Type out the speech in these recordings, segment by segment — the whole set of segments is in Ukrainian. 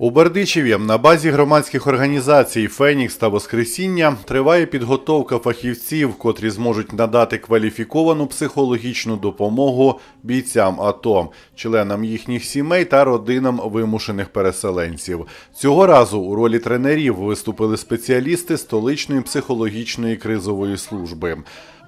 У Бердичеві на базі громадських організацій Фенікс та Воскресіння триває підготовка фахівців, котрі зможуть надати кваліфіковану психологічну допомогу бійцям АТО, членам їхніх сімей та родинам вимушених переселенців. Цього разу у ролі тренерів виступили спеціалісти столичної психологічної кризової служби.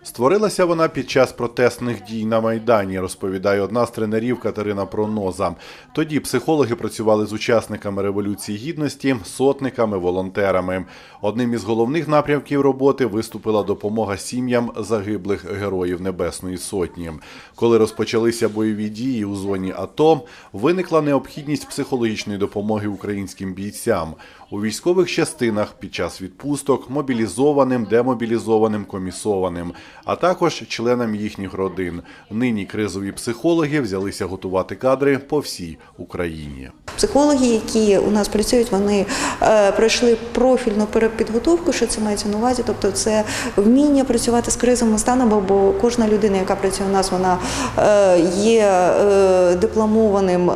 Створилася вона під час протестних дій на Майдані, розповідає одна з тренерів Катерина Проноза. Тоді психологи працювали з учасниками Революції Гідності, сотниками, волонтерами. Одним із головних напрямків роботи виступила допомога сім'ям загиблих героїв Небесної Сотні. Коли розпочалися бойові дії у зоні АТО, виникла необхідність психологічної допомоги українським бійцям у військових частинах під час відпусток, мобілізованим, демобілізованим, комісованим, а також членам їхніх родин. Нині кризові психологи взялися готувати кадри по всій Україні. Психологи, які у нас працюють, вони е, пройшли профільну перепідготовку, що це мається на увазі. Тобто, це вміння працювати з кризовим станом, бо кожна людина, яка працює у нас, вона е, є е, дипломованим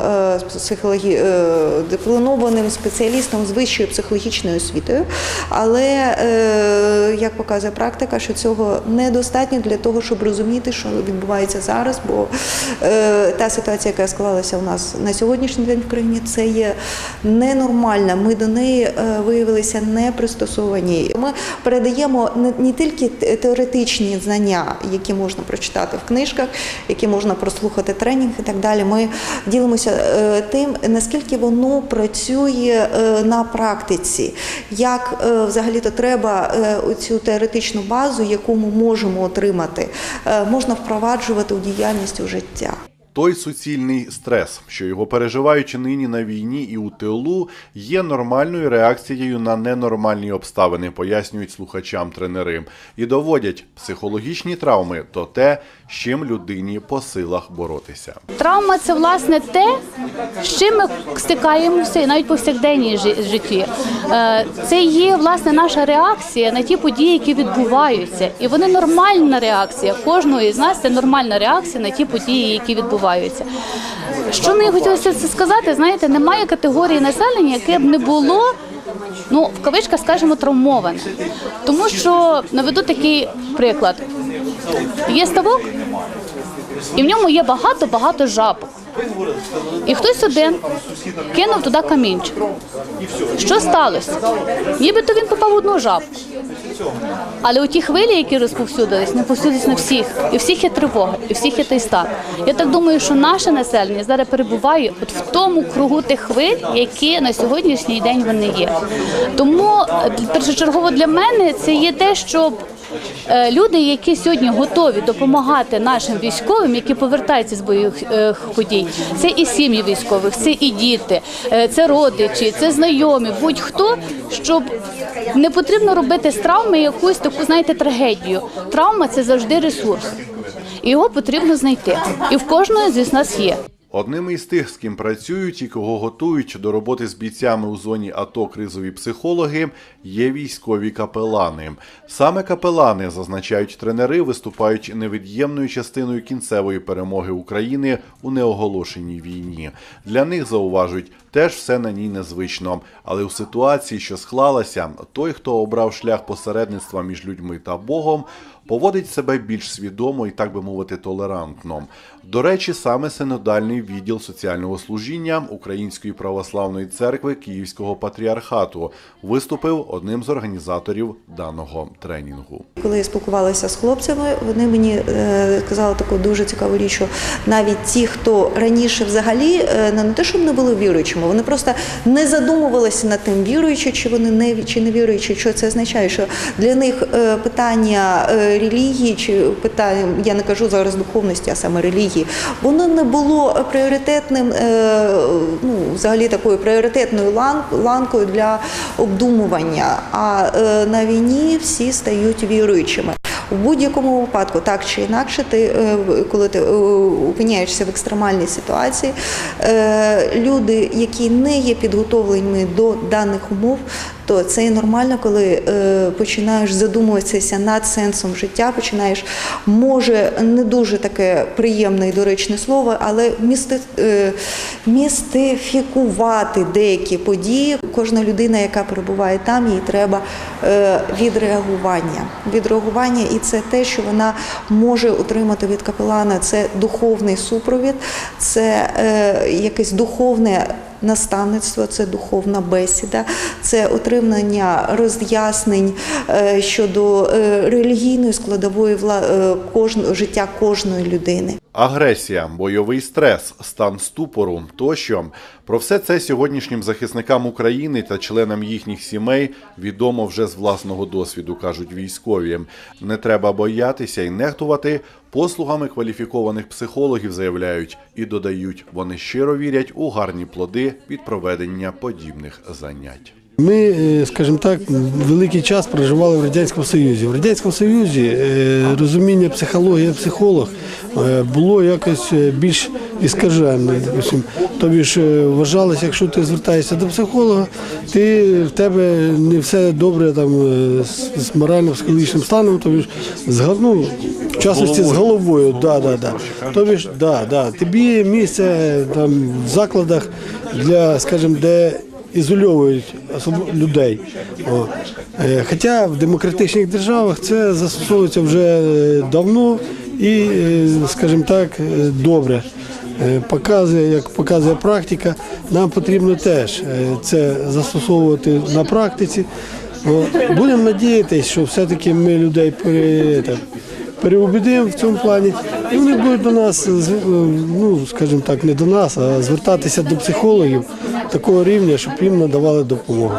психологі, дипломованим спеціалістом з вищою психологічною освітою. Але як показує практика, що цього недостатньо для того, щоб розуміти, що відбувається зараз, бо е, та ситуація, яка склалася у нас на сьогоднішній день в країні, це є ненормальна. Ми до неї е, виявилися не пристосовані. Ми передаємо не, не тільки теоретичні знання, які можна прочитати в книжках, які можна прослухати тренінг і так далі. Ми ділимося е, тим, наскільки воно працює е, на практиці, як е, взагалі-то треба е, цю теоретичну базу, яку ми можемо отримати, е, можна впроваджувати у діяльність у життя. Той суцільний стрес, що його переживають нині на війні і у тилу, є нормальною реакцією на ненормальні обставини, пояснюють слухачам тренери, і доводять психологічні травми то те, з чим людині по силах боротися. Травма це власне те, з чим ми стикаємося навіть повсякденній житті. Е, Це є власне наша реакція на ті події, які відбуваються, і вони нормальна реакція. Кожного із нас це нормальна реакція на ті події, які відбуваються. Що мені хотілося це сказати? Знаєте, немає категорії населення, яке б не було. Ну, в кавичках скажемо травмоване, тому що наведу такий приклад: є ставок, і в ньому є багато-багато жабок. І хтось один кинув туди камінчик. Що сталося? Нібито він попав в одну жабку. Але у ті хвилі, які розповсюдились, не повсюдились на всіх. І всіх є тривога, і всіх є той стан. Я так думаю, що наше населення зараз перебуває от в тому кругу тих хвиль, які на сьогоднішній день вони є. Тому е, першочергово для мене це є те, щоб Люди, які сьогодні готові допомагати нашим військовим, які повертаються з бойових е, подій, це і сім'ї військових, це і діти, е, це родичі, це знайомі, будь-хто, щоб не потрібно робити з травми якусь таку, знаєте, трагедію. Травма це завжди ресурс, його потрібно знайти. І в кожного з нас є. Одним із тих, з ким працюють і кого готують до роботи з бійцями у зоні АТО кризові психологи, є військові капелани. Саме капелани, зазначають тренери, виступають невід'ємною частиною кінцевої перемоги України у неоголошеній війні. Для них зауважують, теж все на ній незвично. Але у ситуації, що склалася, той, хто обрав шлях посередництва між людьми та Богом, поводить себе більш свідомо і, так би мовити, толерантно. До речі, саме синодальний відділ соціального служіння Української православної церкви Київського патріархату виступив одним з організаторів даного тренінгу. Коли я спілкувалася з хлопцями, вони мені е, казали таку дуже цікаву річ, що навіть ті, хто раніше взагалі е, не те, щоб не були віруючими, вони просто не задумувалися над тим, віруючи, чи вони не чи не віруючи, що це означає, що для них е, питання е, релігії, чи питання, я не кажу зараз духовності, а саме релігії, воно не було пріоритетним, е, ну взагалі такою пріоритетною ланкою для обдумування. А е, на війні всі стають віруючими. У будь-якому випадку, так чи інакше, ти, е, коли ти опиняєшся в екстремальній ситуації, люди, які не є підготовленими до даних умов, то це і нормально, коли е, починаєш задумуватися над сенсом життя, починаєш, може, не дуже таке приємне і доречне слово, але місти, е, містифікувати деякі події. Кожна людина, яка перебуває там, їй треба е, відреагування. Відреагування, і це те, що вона може отримати від капелана. Це духовний супровід, це якесь духовне. Наставництво це духовна бесіда, це отримання роз'яснень е, щодо е, релігійної складової е, життя кожної людини. Агресія, бойовий стрес, стан ступору тощо про все це сьогоднішнім захисникам України та членам їхніх сімей відомо вже з власного досвіду, кажуть військові. Не треба боятися і нехтувати послугами кваліфікованих психологів, заявляють і додають, вони щиро вірять у гарні плоди від проведення подібних занять. Ми, е, скажімо так, великий час проживали в Радянському Союзі. В Радянському Союзі е, розуміння психологія психолог е, було якось більш іскажене. Тобі ж вважалось, якщо ти звертаєшся до психолога, ти в тебе не все добре там з, з морально-психологічним станом, тобі ж з ну, в частності з головою. Да, да, да. Тобі ж, да, да. Тобі місце там в закладах для, скажімо, де ізольовують людей. Е, Хоча в демократичних державах це застосовується вже е, давно і, е, скажімо так, добре. Показує, як показує практика, нам потрібно теж це застосовувати на практиці. Будемо надіятися, що все-таки ми людей пере, переубедимо в цьому плані, і вони будуть до нас, ну скажімо так, не до нас, а звертатися до психологів такого рівня, щоб їм надавали допомогу.